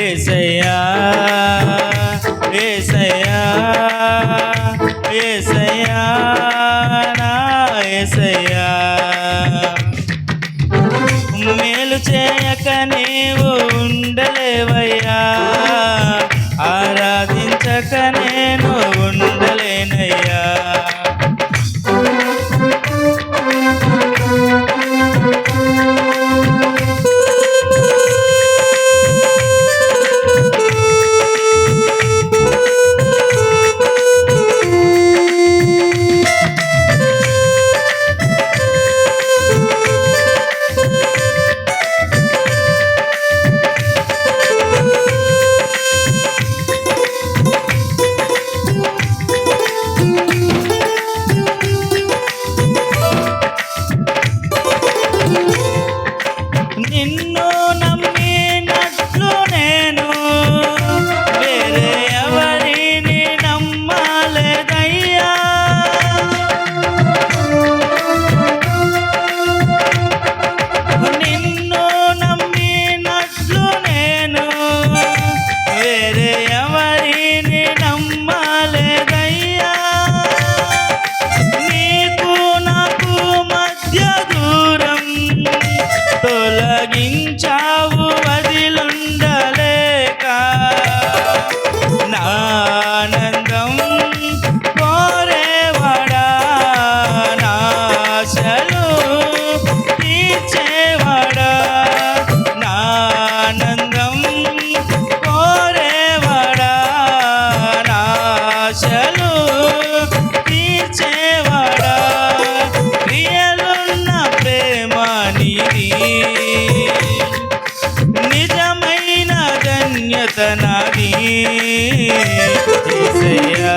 ஏசையா ఏసయ్యా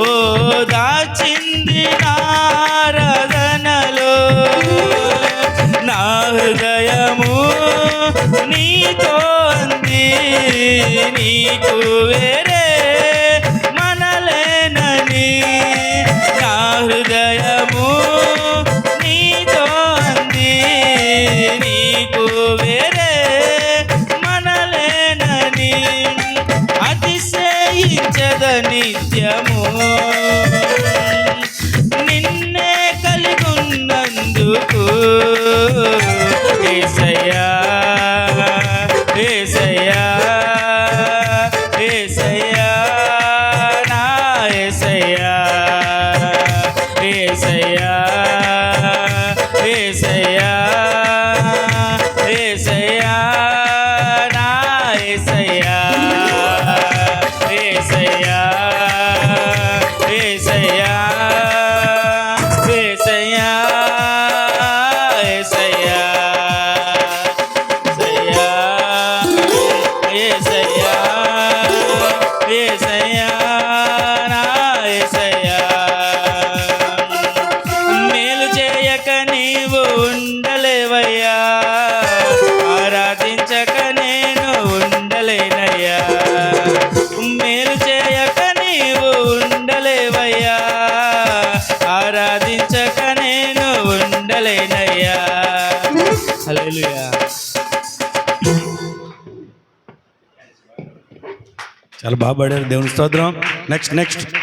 ఓ దాచింది నారదనలో నా హృదయము నీతో అంది. నీకు వేరే మనలేనని నా హృదయము నీతో అంది. నీకు వేరే మనలేనని అతిశ నశించద నిత్యము. నిన్నే కలిగున్నందుకు చాలా బాగా పాడారు. దేవుని స్తోత్రం. Next next